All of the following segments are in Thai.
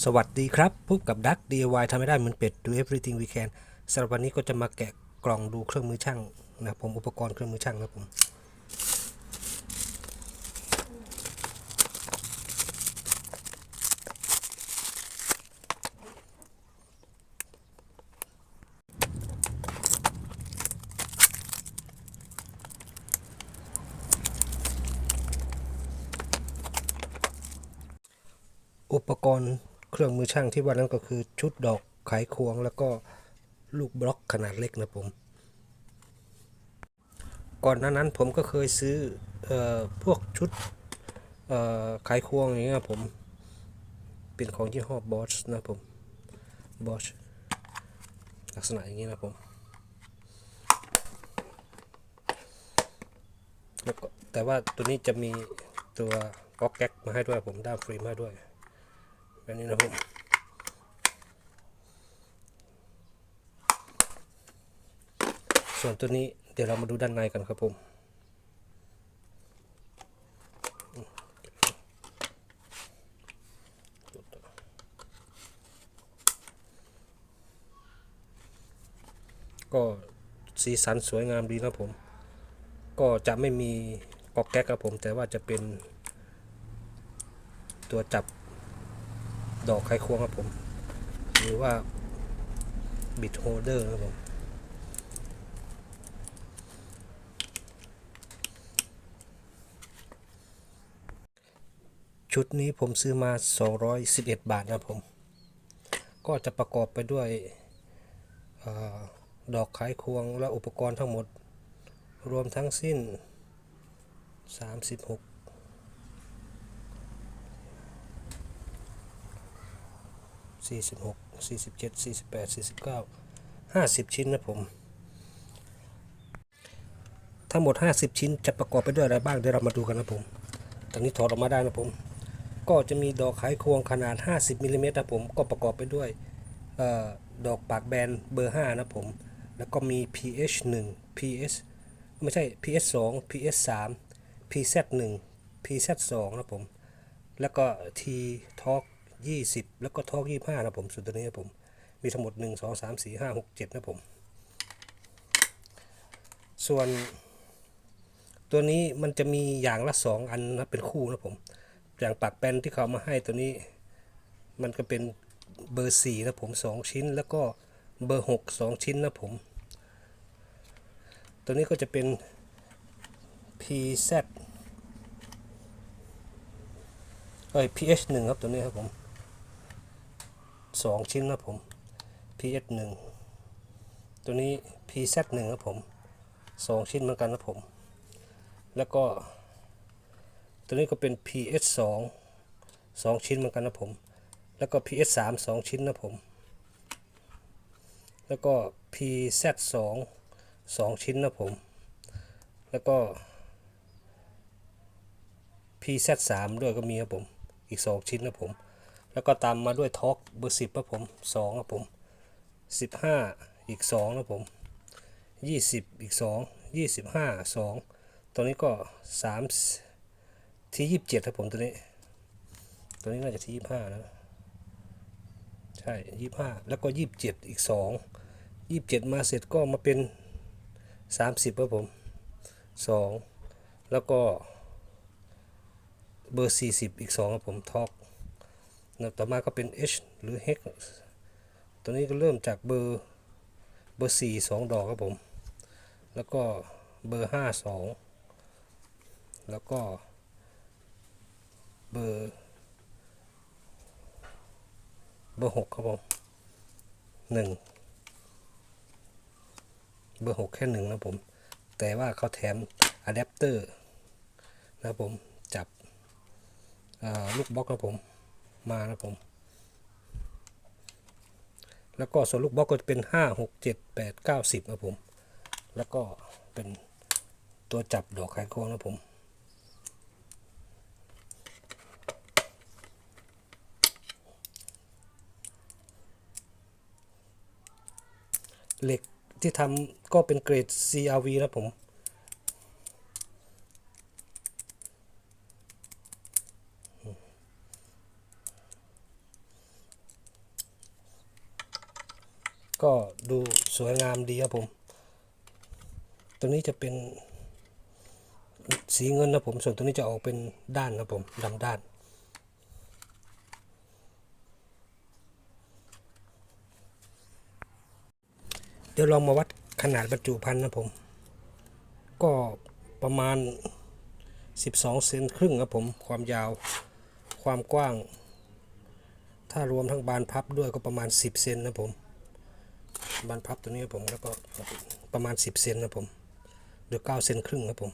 สวัสดีครับ พบกับดัก DIY ทำไม่ได้เหมือนเป็ด do everything we can สำหรับวันนี้ก็จะมาแกะกล่องดูเครื่องมือช่างนะผมอุปกรณ์เครื่องมือช่างนะครับผมอุปกรณ์ เครื่องมือช่างที่ว่านั้นก็คือชุดดอกไขควงแล้วก็ลูกบล็อกขนาดเล็กนะผม ก่อนหน้านั้นผมก็เคยซื้อออพวกชุดไขควงอย่างเงี้ยผม เป็นของยี่ห้อบอชนะผมบอชลักษณะอย่างนี้นะผมแล้วก็แต่ว่าตัวนี้จะมีตัวก๊อกแก๊กมาให้ด้วยผมด้ามฟรีมาด้วย แบบนี้นะผมส่วนตัวนี้เดี๋ยวเรามาดูด้านในกันครับผมก็สีสันสวยงามดีนะผม ก็จะไม่มีกอกแก๊กครับผม แต่ว่าจะเป็นตัวจับ ดอกไขควงครับผม หรือว่าบิดโฮเดอร์ครับผมชุดนี้ผมซื้อมา 211 บาทนะครับผม ก็จะประกอบไปด้วยอดอกไขควงและอุปกรณ์ทั้งหมด รวมทั้งสิ้น 36 สี่สิบหกสี่สิบเจ็ดสี่สิบแปดสี่สิบเก้าห้าสิบชิ้นนะผม ทั้งหมด 50 ชิ้นจะประกอบไปด้วยอะไรบ้างเดี๋ยวเรามาดูกันนะผมตอนนี้ถอดออกมาได้นะผม ก็จะมีดอกไขควงขนาด 50มิลลิเมตรนะผมก็ประกอบไปด้วยออดอกปากแบนเบอร์ 5 นะผม แล้วก็มี pH 1 pH ไม่ใช่ pH 2 pH 3 pZ 1 pZ 2นะผม แล้วก็ T Torque 20 แล้วก็ Torque 25นะผมส่วนตัวนี้นะผม มีทั้งหมด 1 2 3 4 5 6 7 นะผม ส่วนตัวนี้มันจะมีอย่างละ 2 อันนะเป็นคู่นะผม อย่างปากแป้นที่เขามาให้ตัวนี้ มันก็เป็นเบอร์4นะผม 2 ชิ้น แล้วก็เบอร์ 6 2 ชิ้นนะผม ตัวนี้ก็จะเป็น PZ เอ้ย pH 1ครับตัวนี้ครับผม 2 ชิ้นนะผม pH 1ตัวนี้ PZ 1ครับผม 2 ชิ้นเหมือนกันนะผม แล้วก็ ตัวนี้ก็เป็น pH 2 2 ชิ้นเหมือนกันนะผม แล้วก็ pH 3 2 ชิ้นนะผม แล้วก็ pZ 2 2 ชิ้นนะผม แล้วก็ pZ 3ด้วยก็มีครับผม อีก 2 ชิ้นนะผม แล้วก็ตามมาด้วยท็อกเบอร์10ครับผม2ครับผม15อีก2นะผม20อีก2 25 2ตัวนี้ก็3ที่27ครับผมตัวนี้ ตัวนี้น่าจะที่25นะใช่25แล้วก็27อีก2 27มาเสร็จก็มาเป็น30ครับผม2แล้วก็เบอร์40อีก2ครับผมท็อก ต่อมาก็เป็น H หรือ Hex ตัวนี้ก็เริ่มจากเบอร์เบอร์4 2ดอกครับผม แล้วก็เบอร์5 2แล้วก็เบอร์เบอร์6ครับผม1เบอร์6แค่หนึ่งนะผม แต่ว่าเขาแถมอะแดปเตอร์นะครับผมจับลูกบล็อกครับผม มานะผม แล้วก็ส่วนลูกบล็อกก็จะเป็น 5 6 7 8 9 10นะผม แล้วก็เป็นตัวจับดอกไขควงนะผมเหล็กที่ทำก็เป็นเกรด CRV นะผม ก็ดูสวยงามดีครับผม ตัวนี้จะเป็นสีเงินนะผม ส่วนตัวนี้จะออกเป็นด้านนะผมดำด้าน เดี๋ยวลองมาวัดขนาดบรรจุภัณฑ์นะผม ก็ประมาณ 12 เซนครึ่งครับผม ความยาว ความกว้าง ถ้ารวมทั้งบานพับด้วยก็ประมาณ 10 เซนนะผม บานพับตัวนี้ครับผมแล้วก็ประมาณ 10 เซนนะผมหรือ9เซนครึ่งครับผม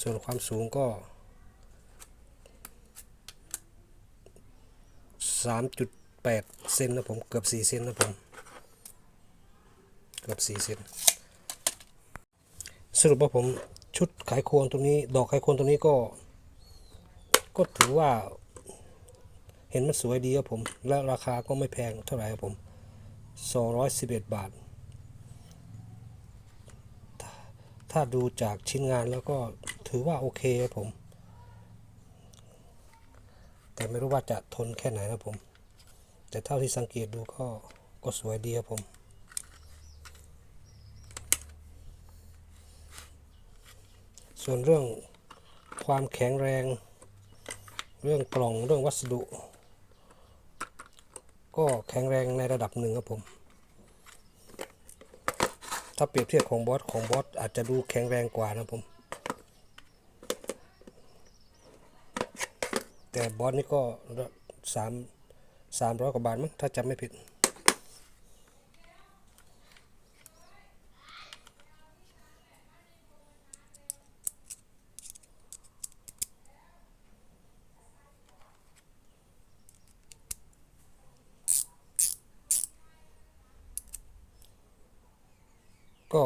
ส่วนความสูงก็ 3.8 เซนนะผมเกือบ 4 เซนนะผม เกือบ 4 เซนสรุปว่าผมชุดไขายโคนตรงนี้ ดอกไขายโคนตรงนี้ก็ ก็ถือว่าเห็นมันสวยดีครับผม และราคาก็ไม่แพงเท่าไหร่ครับผม 211 บาทถ้าถ้าดูจากชิ้นงานแล้วก็ถือว่าโอเคครับผม แต่ไม่รู้ว่าจะทนแค่ไหนนะผม แต่เท่าที่สังเกตดูก็ก็สวยดีครับผมส่วนเรื่องความแข็งแรง เรื่องกล่องเรื่องวัสดุ ก็แข็งแรงในระดับหนึ่งครับผม ถ้าเปรียบเทียบของบอสของบอสอาจจะดูแข็งแรงกว่านะผม แต่บอสนี่ก็สามสามร้อยกว่าบาทมั้งถ้าจำไม่ผิด ก็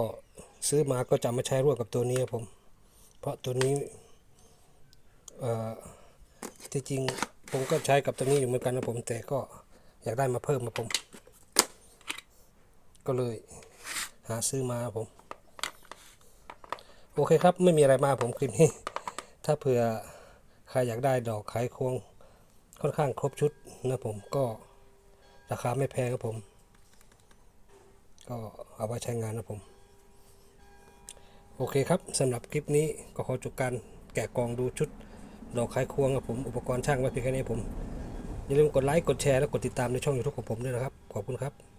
ซื้อมาก็จะมาใช้ร่วมกับตัวนี้ครับผม เพราะตัวนี้ที่จริงผมก็ใช้กับตัวนี้อยู่เหมือนกันนะผมแต่ก็อยากได้มาเพิ่มมาผม ก็เลยหาซื้อมาผม โอเคครับไม่มีอะไรมาผมคลิปนี้ ถ้าเผื่อใครอยากได้ดอกขายควงค่อนข้างครบชุดนะผมก็ราคาไม่แพงครับผม ก็เอาไว้ใช้งานนะผม โอเคครับสำหรับคลิปนี้ก็ขอจบการแกะกล่องดูชุดดอกไขควงครับผมอุปกรณ์ช่างไว้เพียงแค่นี้ผมอย่าลืมกดไลค์กดแชร์และกดติดตามในช่อง YouTube ของผมด้วยนะครับ ขอบคุณครับ